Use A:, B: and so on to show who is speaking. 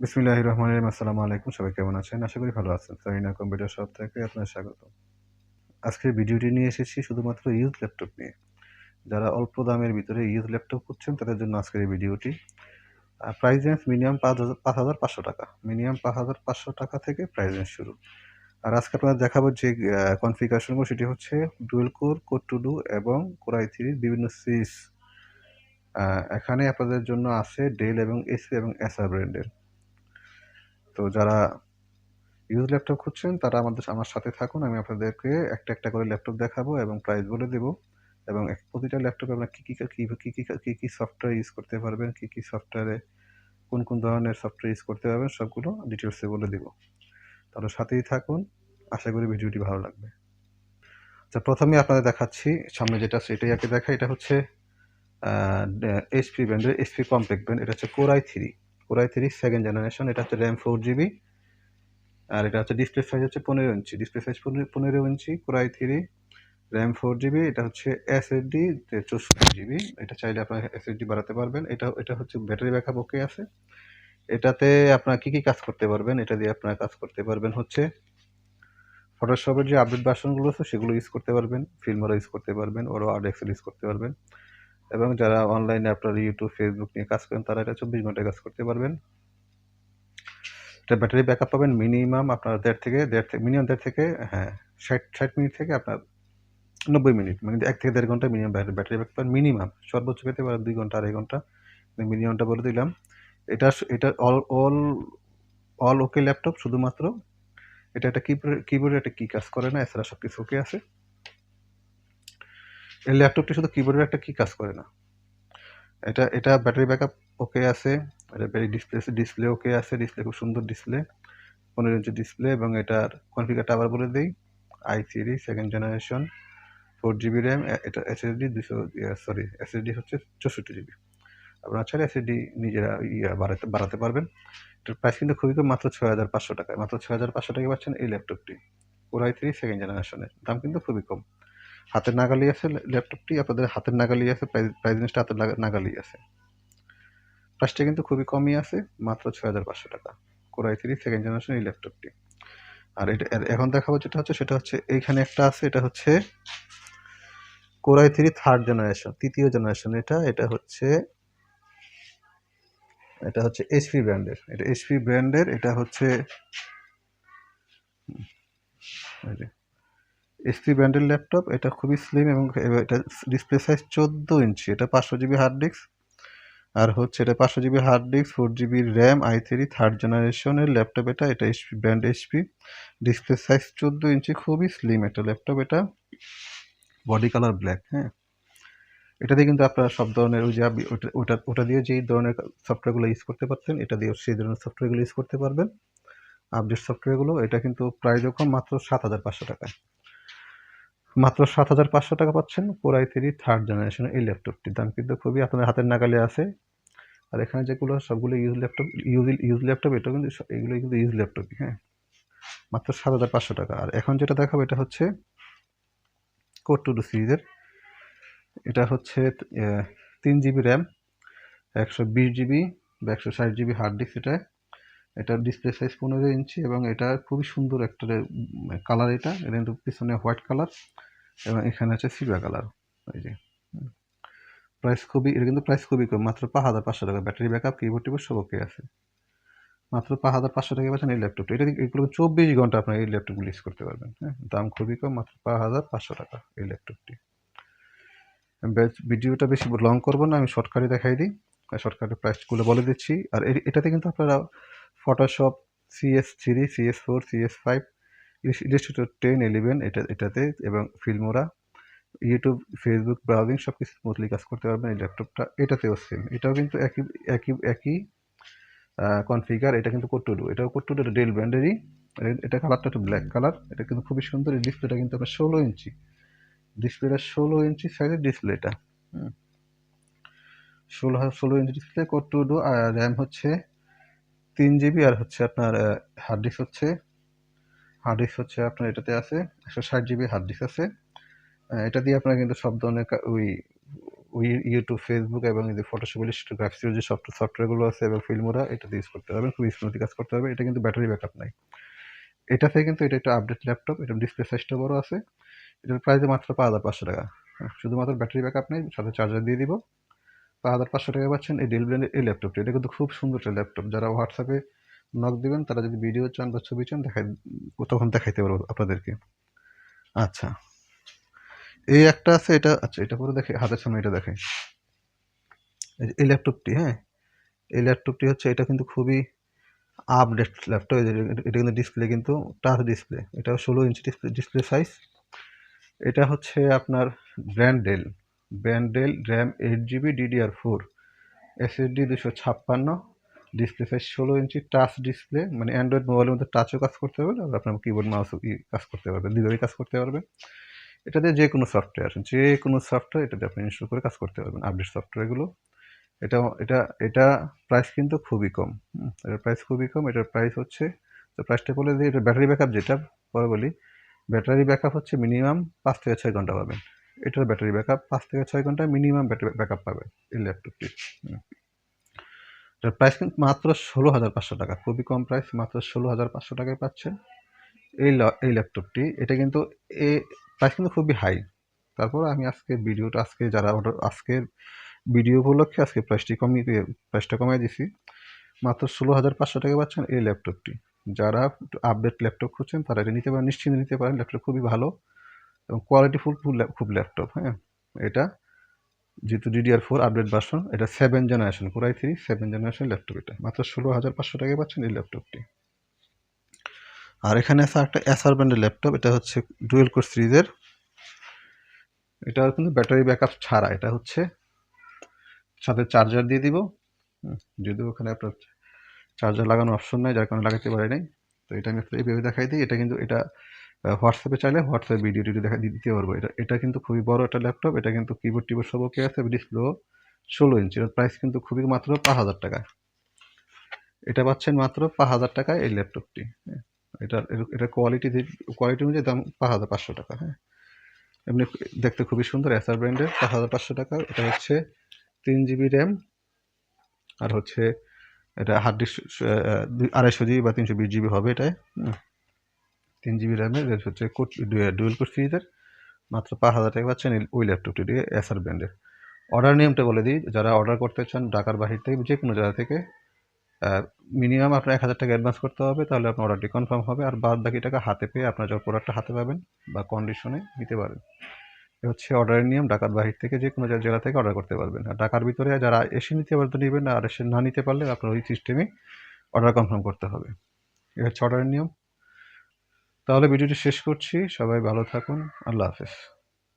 A: বিসমিল্লাহ রহমান রহিম। আসসালামু আলাইকুম, সবাই কেমন আছেন? আশা করি ভালো আছেন। সারিনা কম্পিউটার শপ থেকে আপনার স্বাগত। আজকের ভিডিওটি নিয়ে এসেছি শুধুমাত্র ইউজ ল্যাপটপ নিয়ে। যারা অল্প দামের ভিতরে ইউজ ল্যাপটপ খুঁজছেন, তাদের জন্য আজকের এই ভিডিওটি। প্রাইস রেঞ্জ মিনিমাম পাঁচ হাজার পাঁচ হাজার পাঁচশো টাকা। মিনিমাম পাঁচ হাজার পাঁচশো টাকা থেকে প্রাইস রেঞ্জ শুরু। আর আজকে আপনাদের দেখাবো যে কনফিগারেশনগুলো সেটি হচ্ছে dual core core two duo এবং কোরাই থ্রির বিভিন্ন সিরিজ এখানে আপনাদের জন্য আছে ডেল এবং এসি এবং এসআর ব্র্যান্ডের তো যারা ইউজ ল্যাপটপ খুঁজছেন, তারা আমাদের, আমার সাথে থাকুন। আমি আপনাদেরকে একটা একটা করে ল্যাপটপ দেখাবো এবং প্রাইস বলে দেবো। এবং প্রতিটা ল্যাপটপে আপনার কী কী কী কী কী কী কী সফটওয়্যার ইউজ করতে পারবেন, কী কী সফটওয়্যারে কোন কোন ধরনের সফটওয়্যার ইউজ করতে পারবেন, সবগুলো ডিটেলসে বলে দেবো। তাহলে সাথেই থাকুন। আশা করি ভিডিওটি ভালো লাগবে। আচ্ছা প্রথমে আপনাদের দেখাচ্ছি, সামনে যেটা সেটাই আগে দেখা এটা হচ্ছে এইচপি ব্র্যান্ডের এইচপি কম্প্যাক্ট ব্র্যান্ড এটা হচ্ছে core i three core i three second generation এটা হচ্ছে র্যাম ফোর জিবি আর এটা হচ্ছে ডিসপ্লে সাইজ হচ্ছে পনেরো ইঞ্চি ডিসপ্লে সাইজ পনেরো inch core i three RAM four GB এটা হচ্ছে এসএসডি চৌষট্টি জিবি এটা চাইলে আপনার এসএসডি বাড়াতে পারবেন। এটা এটা হচ্ছে ব্যাটারি ব্যাকআপ ওকে আছে। এটাতে আপনার কী কী কাজ করতে পারবেন, এটা দিয়ে আপনার কাজ করতে পারবেন হচ্ছে ফটোশপের যে আপডেট ভার্সনগুলো আছে, সেগুলো ইউজ করতে পারবেন ফিল্মরা ইউজ করতে পারবেন, ওরা আর্ট এক্সেল ইউজ করতে পারবেন। এবং যারা অনলাইনে আপনার ইউটিউব ফেসবুক নিয়ে কাজ করেন, তারা এটা চব্বিশ ঘন্টায় কাজ করতে পারবেন। এটা ব্যাটারি ব্যাকআপ পাবেন মিনিমাম আপনার দেড় থেকে দেড় থেকে মিনিমাম দেড় থেকে হ্যাঁ ষাট ষাট মিনিট থেকে আপনার নব্বই মিনিট মানে এক থেকে দেড় ঘণ্টা মিনিমাম ব্যাটারি ব্যাকআপ পাবেন মিনিমাম সর্বোচ্চ পেতে পারেন দুই ঘণ্টা, আড়াই ঘণ্টা। মিনিমামটা বলে দিলাম। এটা এটা all all all okay laptop শুধুমাত্র। এটা একটা কিবোর্ড কিবোর্ডে একটা কী কাজ করে না, এছাড়া সব কিছু ওকে আছে। এই ল্যাপটপটি শুধু কিবোর্ডের একটা কি কাজ করে না। এটা এটা ব্যাটারি ব্যাকআপ ওকে আছে, এটা ব্যাটারি ডিসপ্লে ডিসপ্লে ওকে আছে ডিসপ্লে খুব সুন্দর ডিসপ্লে পনেরো ইঞ্চি ডিসপ্লে এবং এটার কনফিগারটা আবার বলে দিই i three second generation four GB RAM এটা এসএসডি দুশো সরি এসএসডি হচ্ছে চৌষট্টি জিবি আপনারা চাইলে এসএসডি নিজেরা ইয়ে বাড়াতে বাড়াতে পারবেন। এটার প্রাইস কিন্তু খুবই কম, মাত্র ছয় হাজার পাঁচশো টাকায়। মাত্র ছয় হাজার পাঁচশো টাকায় পাচ্ছেন এই ল্যাপটপটি ওর আই থ্রি সেকেন্ড জেনারেশনের দাম কিন্তু খুবই কম। হাতের নাগালি আছে ল্যাপটপটি, আপনাদের হাতের নাগালি আছে, প্রাইস জিনিসটা হাতের নাগালি আছে। প্রাইসটা কিন্তু খুবই কমই আছে, মাত্র ছয় হাজার পাঁচশো টাকা। কোরাই থ্রি সেকেন্ড জেনারেশন এই ল্যাপটপটি। আর এটা এখন দেখাবো যেটা হচ্ছে, সেটা হচ্ছে এইখানে একটা আছে, এটা হচ্ছে core i three third generation তৃতীয় জেনারেশন এটা এটা হচ্ছে এটা হচ্ছে এইচপি ব্র্যান্ডের এটা এইচপি ব্র্যান্ডের এটা হচ্ছে এইচপি ব্র্যান্ডের ল্যাপটপ এটা খুবই স্লিম এবং এটা ডিসপ্লে সাইজ চোদ্দ ইঞ্চি, এটা পাঁচশো জিবি হার্ড ডিস্ক আর হচ্ছে এটা পাঁচশো GB hard disk four GB RAM i three third জেনারেশনের ল্যাপটপ এটা এটা HP brand HP display size চোদ্দ ইঞ্চি, খুবই স্লিম একটা ল্যাপটপ এটা। বডি কালার ব্ল্যাক হ্যাঁ। এটা দিয়ে কিন্তু আপনারা সব ধরনের ওই যে ওটা ওটা দিয়ে যেই ধরনের সফটওয়্যারগুলো ইউজ করতে পারতেন, এটা দিয়ে সেই ধরনের সফটওয়্যারগুলো ইউজ করতে পারবেন। আপডেট সফটওয়্যারগুলো এটা কিন্তু প্রায় যখন মাত্র সাত হাজার পাঁচশো টাকায়। মাত্র সাত হাজার পাঁচশো টাকা পাচ্ছেন কোরাই থ্রি থার্ড জেনারেশনের এই ল্যাপটপটির দাম কিন্তু খুবই আপনার হাতের নাগালে আছে। আর এখানে যেগুলো সবগুলো use laptop use use laptop এটাও কিন্তু এগুলো কিন্তু ইউজ ল্যাপটপই হ্যাঁ। মাত্র সাত হাজার পাঁচশো টাকা। আর এখন যেটা দেখাবো এটা হচ্ছে কোর টু ডু সিরিজের এটা হচ্ছে তিন জিবি র্যাম একশো বিশ জিবি বা একশো ষাট জিবি হার্ড ডিস্ক এটা এটার ডিসপ্লে সাইজ পনেরো ইঞ্চি এবং এটা খুবই সুন্দর একটা কালার এটা। এটা কিন্তু পিছনে হোয়াইট কালার এবং এখানে আছে সিলভার কালার এই যে প্রাইস খুবই, এটা কিন্তু প্রাইস খুবই কম, মাত্র পাঁচ হাজার পাঁচশো টাকা। ব্যাটারি ব্যাকআপ কিবোর্ড টিবোর্ড সব ওকে আছে। মাত্র পাঁচ হাজার পাঁচশো টাকা পাচ্ছেন এই ল্যাপটপটা এটা এগুলো চব্বিশ ঘণ্টা আপনার এই ল্যাপটপগুলো ইউজ করতে পারবেন হ্যাঁ। দাম খুবই কম, মাত্র পাঁচ হাজার পাঁচশো টাকা এই ল্যাপটপটি ভিডিওটা বেশি লং করব না, আমি শর্টকাটে দেখাই দিই। শর্টকাটে প্রাইসগুলো বলে দিচ্ছি। আর এটাতে কিন্তু আপনারা Photoshop CS three CS four CS five Illustrator ten eleven এটা, এটাতে এবং ফিল্মোরা ইউটিউব ফেসবুক ব্রাউজিং সব কিছু স্মুথলি কাজ করতে পারবেন, এই ল্যাপটপটা এটাতেও সেম এটাও কিন্তু একই একই একই কনফিগার এটা কিন্তু কোট্টুডু এটাও কোট্টুডু এটা ডেল ব্র্যান্ডেরই এটা কালারটা একটু ব্ল্যাক কালার এটা কিন্তু খুবই সুন্দর, এই ডিসপ্লেটা কিন্তু আপনার ষোলো ইঞ্চি। ডিসপ্লেটা ষোলো ইঞ্চি সাইজের ডিসপ্লেটা ষোলো ষোলো ইঞ্চি ডিসপ্লে কোট্টুডু আর র্যাম হচ্ছে তিন জিবি আর হচ্ছে আপনার হার্ড ডিস্ক হচ্ছে হার্ড ডিস্ক হচ্ছে আপনার এটাতে আছে একশো ষাট জিবি হার্ড ডিস্ক আছে। এটা দিয়ে আপনারা কিন্তু সব ধরনের ওই ওই ইউটিউব ফেসবুক এবং এই যে ফটোশপ ইলাস্ট্রেটর গ্রাফিক্সের যে সফট সফটওয়্যারগুলো আছে এবং ফিল্মোরা এটাতে ইউজ করতে পারবেন খুব স্মুথলি কাজ করতে হবে এটা কিন্তু ব্যাটারি ব্যাকআপ নাই। এটা থেকে কিন্তু এটা একটা আপডেট ল্যাপটপ এটা ডিসপ্লে সাইজটা বড় আছে। এটার প্রাইস মাত্র পাঁচ হাজার পাঁচশো টাকা। হ্যাঁ, শুধুমাত্র ব্যাটারি ব্যাকআপ নেই সাথে চার্জার দিয়ে দিব। হাজার পাঁচশো টাকা পাচ্ছেন এই ডেল ব্র্যান্ডের এই ল্যাপটপটি এটা কিন্তু খুব সুন্দর একটা ল্যাপটপ যারা হোয়াটসঅ্যাপে নক দিবেন, তারা যদি ভিডিও চান বা ছবি চান, দেখাই তখন দেখাইতে পারব আপনাদেরকে। আচ্ছা। এই একটা আছে, এটা আচ্ছা এটা পরে দেখে, হাতের সামনে এটা দেখে এই ল্যাপটপটি হ্যাঁ? এই ল্যাপটপটি হচ্ছে, এটা কিন্তু খুবই আপডেট ল্যাপটপ এটা কিন্তু ডিসপ্লে কিন্তু টাচ ডিসপ্লে এটা ষোলো ইঞ্চি ডিসপ্লে ডিসপ্লে সাইজ এটা হচ্ছে আপনার ব্র্যান্ডেল ব্র্যান্ডেল RAM eight GB DDR four SSD দুশো ছাপ্পান্ন ডিসপ্লে সাইজ ষোলো ইঞ্চি টাচ ডিসপ্লে মানে অ্যান্ড্রয়েড মোবাইলের মধ্যে টাচও কাজ করতে পারবে আর আপনার কিবোর্ড মাউসও কাজ করতে পারবে দুটোই কাজ করতে পারবে এটাতে যে কোনো সফটওয়্যার যে কোনো সফটওয়্যার এটাতে আপনি ইনস্টল করে কাজ করতে পারবেন আপডেট সফটওয়্যারগুলো এটা এটা এটা প্রাইস কিন্তু খুবই কম এটার প্রাইস খুবই কম, এটার প্রাইস হচ্ছে, তো প্রাইসটা বলে দিই, এটা ব্যাটারি ব্যাকআপ যেটা, পরে বলি ব্যাটারি ব্যাকআপ হচ্ছে মিনিমাম পাঁচ থেকে ছয় ঘণ্টা পাবেন। এটার ব্যাটারি ব্যাকআপ পাঁচ থেকে ছয় ঘণ্টা মিনিমাম ব্যাটারি ব্যাকআপ পাবে এই ল্যাপটপটি। এটার প্রাইস কিন্তু মাত্র ষোলো হাজার পাঁচশো টাকা, খুবই কম প্রাইস, মাত্র ষোলো হাজার পাঁচশো টাকায় পাচ্ছেন। এই এই ল্যাপটপটি, এটা কিন্তু এ, প্রাইস কিন্তু খুবই হাই। তারপর আমি আজকে ভিডিওটা, আজকে যারা অর্ডার, আজকের ভিডিও উপলক্ষে আজকে প্রাইসটি কমিয়ে, প্রাইসটা কমিয়ে দিছি। মাত্র ষোলো হাজার পাঁচশো টাকা পাচ্ছেন এই ল্যাপটপটি। যারা আপডেট ল্যাপটপ খুঁজছেন তারা এটা নিতে পারেন, নিশ্চিন্তে নিতে পারেন। ল্যাপটপ খুবই ভালো। এবং কোয়ালিটি কোয়ালিটিফুল খুব ল্যাপটপ হ্যাঁ? এটা যেহেতু ডিডিআর ফোর আপডেট ভার্সন এটা seven generation core i three seven generation laptop এটা। মাত্র ষোলো হাজার পাঁচশো টাকায় পাচ্ছেন এই ল্যাপটপটি আর এখানে আছে একটা এসআর ব্র্যান্ডের ল্যাপটপ এটা হচ্ছে ডুয়েল কোর সিরিজের এটা কিন্তু ব্যাটারি ব্যাকআপ ছাড়া, এটা হচ্ছে সাথে চার্জার দিয়ে দিব। যদিও ওখানে আপনার চার্জার লাগানো অপশন নাই, যার কারণে লাগাতে পারে নাই। তো এটা আমি এইভাবে দেখাই দিই। এটা কিন্তু, এটা হোয়াটসঅ্যাপে চাইলে হোয়াটসঅ্যাপ ভিডিও টিডিও দেখা দিতে পারব। এটা এটা কিন্তু খুবই বড় একটা ল্যাপটপ এটা কিন্তু কিবোর্ড টিবোর্ড সব ওকে আছে ডিসপ্লে ষোলো ইঞ্চি এর প্রাইস কিন্তু খুবই মাত্র পাঁচ হাজার টাকা। এটা পাচ্ছেন মাত্র পাঁচ হাজার টাকায় এই ল্যাপটপটি এটা এটা কোয়ালিটি কোয়ালিটি অনুযায়ী দাম পাঁচ হাজার পাঁচশো টাকা হ্যাঁ। এমনি দেখতে খুবই সুন্দর এসআর ব্র্যান্ডের পাঁচ হাজার পাঁচশো টাকা। এটা হচ্ছে তিন জিবি র্যাম আর হচ্ছে এটা হার্ড ডিস্ক আড়াইশো জিবি বা তিনশো বিশ জিবি হবে এটায়। তিন জিবি র্যামের এর হচ্ছে ডুয়েল কোড সিরিজের মাত্র পাঁচ হাজার টাকা পাচ্ছেন ওই ল্যাপটপটি দিয়ে এসআর ব্র্যান্ডের অর্ডার নিয়মটা বলে দিই, যারা অর্ডার করতে চান ঢাকার বাহির থেকে যে কোনো জায়গা থেকে মিনিমাম আপনার এক হাজার টাকা অ্যাডভান্স করতে হবে, তাহলে আপনার অর্ডারটি কনফার্ম হবে, আর বাদ বাকি টাকা হাতে পেয়ে আপনার যখন প্রোডাক্টটা হাতে পাবেন বা কন্ডিশনে নিতে পারেন। এ হচ্ছে অর্ডারের নিয়ম, ঢাকার বাহির থেকে যে কোনো জেলা থেকে অর্ডার করতে পারবেন। আর ঢাকার ভিতরে যারা এসে নিতে পারেন তো নেবেন, আর এসে না নিতে পারলে আপনার ওই সিস্টেমে অর্ডার কনফার্ম করতে হবে। এ হচ্ছে অর্ডারের নিয়ম। তাহলে ভিডিওটি শেষ করছি। সবাই ভালো থাকুন। আল্লাহ হাফেজ।